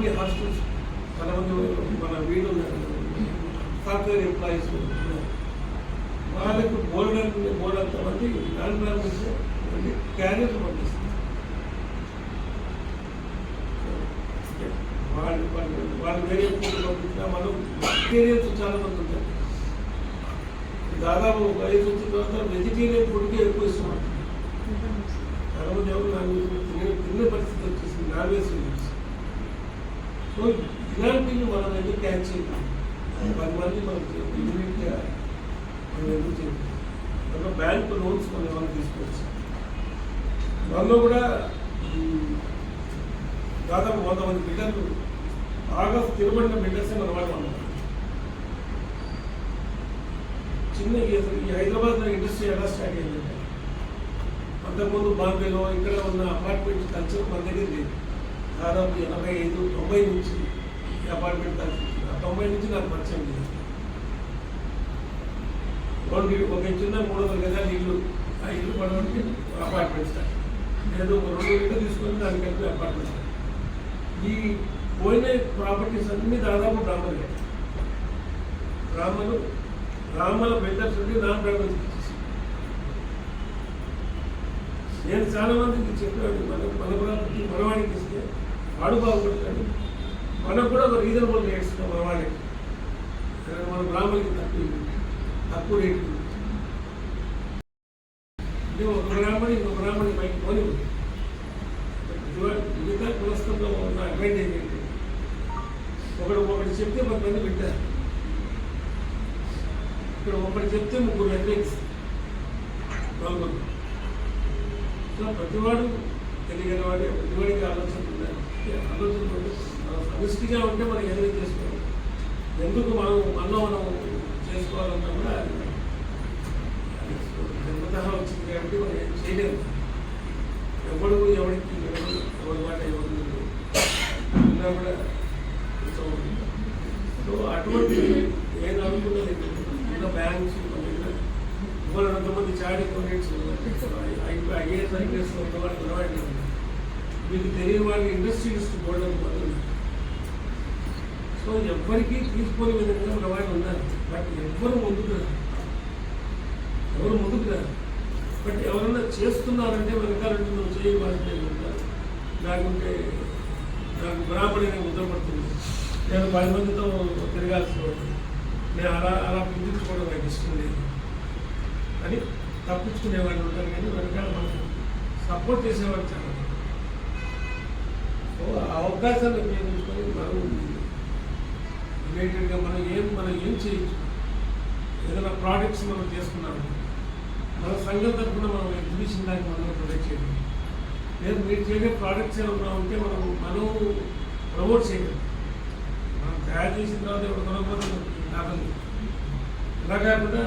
మంది హాస్టల్స్ చాలా మంది మన వీళ్ళు సాఫ్ట్వేర్ ఎంప్లాయీస్ వాళ్ళకు బోర్డు బోర్డు అంత మంది నాన్ బ్రాహ్మణ్స్ మంది క్యారియర్స్ పంపిస్తారు వాళ్ళు వాళ్ళు వాళ్ళు వేరే ఫుడ్ పంపించినా మనం వెజిటేరియన్స్ చాలా మంది ఉంటారు. దాదాపు ఒక ఐదు వచ్చిన తర్వాత వెజిటేరియన్ ఫుడ్కి ఎక్కువ ఇష్టం చాలా మంది ఎవరు నాన్ వెజ్ తినే పరిస్థితి వచ్చేసింది. Non veg. సో ఇలాంటివి మనం ఎందుకు క్యాచ్ చేయాలి పది మంది మనకి ఇమీడియట్గా మనం ఎందుకు చేయాలి ఒక బ్యాంక్ లోన్స్ మనం ఏమైనా తీసుకోవచ్చు దానిలో కూడా దాదాపు వంద మంది బిడ్డలు బాగా స్థిరపడిన బిడ్డర్సే మన వాళ్ళు ఉన్నారు. చిన్న ఈ అసలు ఈ హైదరాబాద్ ఇండస్ట్రీ ఎలా స్టార్ట్ అయిందంటే అంతకుముందు బాంబేలో ఇక్కడ ఉన్న అపార్ట్మెంట్ కల్చర్ మన దగ్గర లేదు. దాదాపు ఎనభై ఐదు తొంభై నుంచి ఈ అపార్ట్మెంట్ కల్చర్ ఆ తొంభై నుంచి నాకు పరిచయం లేదు. రెండు ఒక చిన్న మూడు వందల గజాలు ఇల్లు ఆ ఇల్లు పడవడానికి అపార్ట్మెంట్ స్టార్ట్ ఒక రెండు ఇల్లు తీసుకొని దానికి కలిపి అపార్ట్మెంట్ ఈ పోయిన ప్రాపర్టీస్ అన్ని దాదాపు బ్రాహ్మణులే. బ్రాహ్మణులు బ్రాహ్మణ బిల్డర్స్ ఉండి నాన్ బ్రాహ్మణ్స్ ఇచ్చేసి. నేను చాలా మందికి చెప్పాను మన మన ప్రాపర్టీ మనవాడికి ఇస్తే వాడు బాగుపడతాడు. మనకు కూడా ఒక రీజనబుల్ రేట్స్ మనవాడికి కానీ మన బ్రాహ్మణులకి తక్కువ తక్కువ రేటు ఒక బ్రాహ్మణి ఇంకో బ్రాహ్మణి పైకి కొని మిగతా కులస్థంలో ఉన్న అడ్వాంటేజ్ ఏంటి? ఒకడు ఒకటి చెప్తే పది మంది వింటారు ఇక్కడ ఒకటి చెప్తే ముగ్గురు వ్యతిరేకిస్తారు నలుగురు సో ప్రతివాడు తెలియని వాడే ప్రతివాడికి ఆలోచన ఉండాలి సమిష్టిగా ఉంటే మనం ఏదైనా చేసుకోవాలి. ఎందుకు మనం మనలో మనం చేసుకోవాలన్నా కూడా జన్మత వచ్చింది కాబట్టి మనం ఏం చేయలేము. ఎవడు ఎవరికి ఎవరి మాట ఎవరు కూడా సో అటువంటి నేను అనుకున్నది ఉన్న బ్యాంక్స్ మన దగ్గర ఇవాళ కొంతమంది చాడి కొనేట్స్ ఐఏఎస్ ఐపీఎస్ ఉన్నవాళ్ళు ఉన్నవాళ్ళు మీకు తెలియని వాళ్ళు ఇండస్ట్రీస్ పోవడం అని సో ఎవ్వరికీ తీసుకునే విధంగా ఉన్నవాళ్ళు ఉన్నారు. బట్ ఎవ్వరు ముందుకు రారు. ఎవరు ముందుకు రారు? బట్ ఎవరన్నా చేస్తున్నారంటే వెనకాల నుండి నువ్వు చేయవలసిన ఉంటారు లేకుంటే నాకు బ్రాహ్మణి ముద్రపడుతుంది నేను పది మందితో తిరగాల్సి ఉంటుంది. నేను అలా అలా పిండించుకోవడం నాకు ఇష్టం లేదు. అని తప్పించుకునేవాళ్ళు ఉంటారు కానీ వెనకాల మనం సపోర్ట్ చేసేవాళ్ళు చాలా అవకాశాలు ఉపయోగించుకొని మనం రిలేటెడ్గా మనం ఏం మనం ఏం చేయొచ్చు ఏదైనా ప్రోడక్ట్స్ మనం చేసుకున్నాము. మన సంఘం తరఫున మనం ఎగ్జిబిషన్ దానికి మనం ప్రొడక్ట్ చేయడం లేదు మీరు చేసే ప్రోడక్ట్స్ ఏమైనా ఉంటే మనం మనం ప్రమోట్ చేయగలం మనం తయారు చేసిన తర్వాత ఎవరు కొనకపోతే మనకి లాభం కాకుండా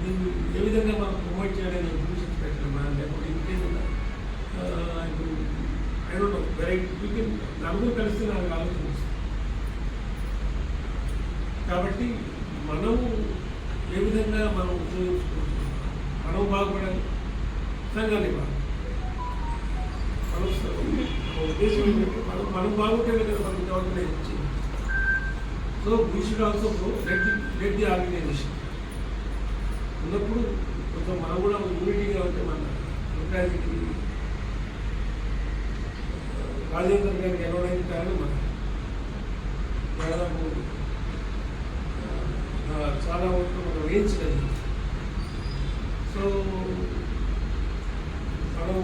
దీన్ని ఏ విధంగా మనం ప్రమోట్ చేయాలని ఎగ్జిబిషన్స్ పెట్టడం మనం లేకపోతే ఇంకేదైనా ఇప్పుడు ఐ డోంట్ నో వెరైటీ నలుగురు కలిసి నాలుగు ఆలోచన కాబట్టి మనము ఏ విధంగా మనం ఉపయోగించుకుంటున్నాం మనం బాగుపడాలి సంఘాన్ని బాగు మన ఉద్దేశం ఏంటంటే మనం మనం బాగుంటేనే కదా మనం గవర్నమెంట్ ఇచ్చింది so we should also let the let the organisation. ఉన్నప్పుడు కొంచెం మనం కూడా యూనిటీగా ఉంటే మన ఎంప్లాయీకి రాజేంద్ర గారికి ఎలవడానికి కారణం మన దాదాపు చాలా వరకు మనం వేయించగలిగింది సో మనం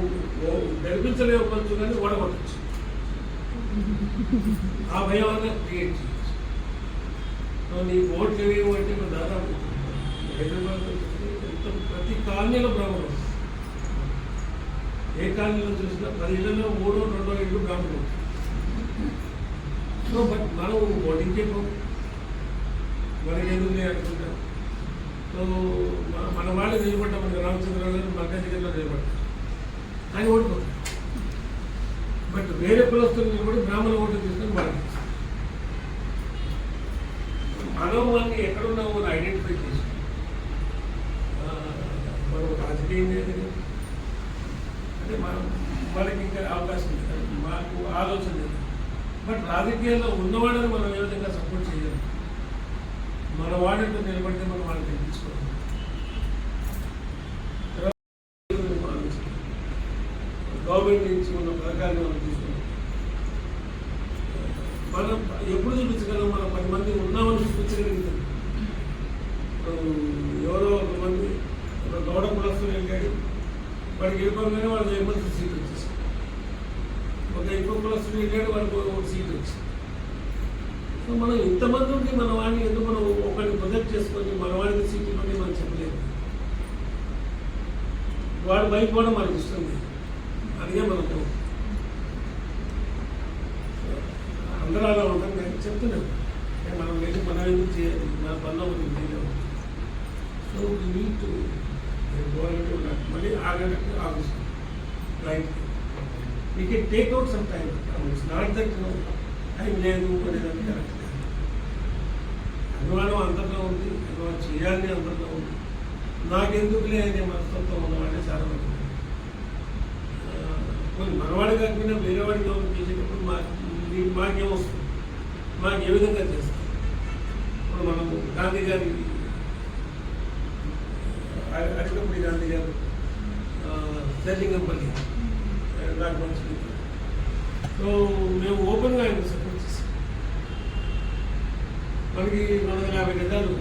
గెలిపించలేకపోవచ్చు కానీ ఓడగొట్టచ్చు ఆ భయం అన్న క్రియేట్ చేయొచ్చు సో నీ ఓట్లు ఏవేమో అంటే ఇప్పుడు దాదాపు హైదరాబాద్ ప్రతి కాలనీలో బ్రాహ్మణులు ఏ కాలనీలో చూసినా పది ఇళ్ళలో మూడో రెండో ఇళ్ళు బ్రాహ్మణులు. సో బట్ మనం ఓటింగ్కే పోం. మనకి ఎందుకు లేదు అనుకుంటాం. సో మన- మన వాళ్ళు నిలబడ్డాం మన రామచంద్రరావు గారు మల్కాజిగిరిలో నిలబడ్డారు. ఆయన ఓడిపోతారు. బట్ వేరే కులస్తులు నిలబడి బ్రాహ్మణ ఓటు తీసుకొని వాళ్ళకి ఇస్తారు. మనం వాళ్ళని ఎక్కడున్నామో అని ఐడెంటిఫై చేసి ఆ, మనం రాజకీయం లేదు అంటే మనం వాళ్ళకి ఇంకా అవకాశం లేదు. మాకు ఆలోచన లేదు. బట్ రాజకీయాల్లో ఉన్నవాడని మనం ఏ విధంగా సపోర్ట్ చేయలేము మన వాడితో నిలబడితే మనం వాళ్ళని తెప్పించుకోవాలి గవర్నమెంట్ నుంచి ఉన్న పథకాన్ని మనం తీసుకున్నాం. మనం ఎప్పుడు చూపించగలం? మనం పది మంది ఉన్నామని చూపించగలుగుతాం. ఎవరో ఒక మంది ఒక గౌడ కులస్తులు వెళ్ళాడు. వాడికి వెళ్ళిపోగానే వాళ్ళకి ఎమర్జెన్సీ సీట్ వచ్చేసాం ఒక ఇంకో కులస్తులు వెళ్ళాడు వాడికి ఒక సీట్ వచ్చింది సో మనం ఇంతమంది ఉండి మన వాడిని ఎందుకు మనం ఒకరిని ప్రొజెక్ట్ చేసుకొని మన వాడికి సీట్ ఇవ్వని మనం చెప్పలేము. వాడు బయట కూడా మనకి ఇష్టం లేదు. మనకు అందరూ అలా ఉంటాం నేను చెప్తున్నాను మనం వెళ్ళి మనం ఎందుకు చేయాలి? మన పనులు మనం చేయలేము? So we need to government ఉండాలి మళ్ళీ ఆగంటే office right we can take out some time it's not that time లేదు అనేదాన్ని కరెక్ట్ అభిమానం అందరిలో ఉంది అభిమానం చేయాలని అందరిలో ఉంది నాకెందుకులే అనే మనస్తత్వం ఉన్నవాడే చాలా మంది కొన్ని మనవాడు కాకపోయినా వేరేవాడి గౌరవం చేసేటప్పుడు మా మీ- మాకేమొస్తుంది మాకు ఏ విధంగా చేస్తాం ఇప్పుడు మనము గాంధీ గారి అ- గాంధీ గారు సెల్లింగంపల్లి నాకు మంచిది సో మేము ఓపెన్గా ఆయన సపోర్ట్ చేసాం మనకి వంద యాభై గజాలు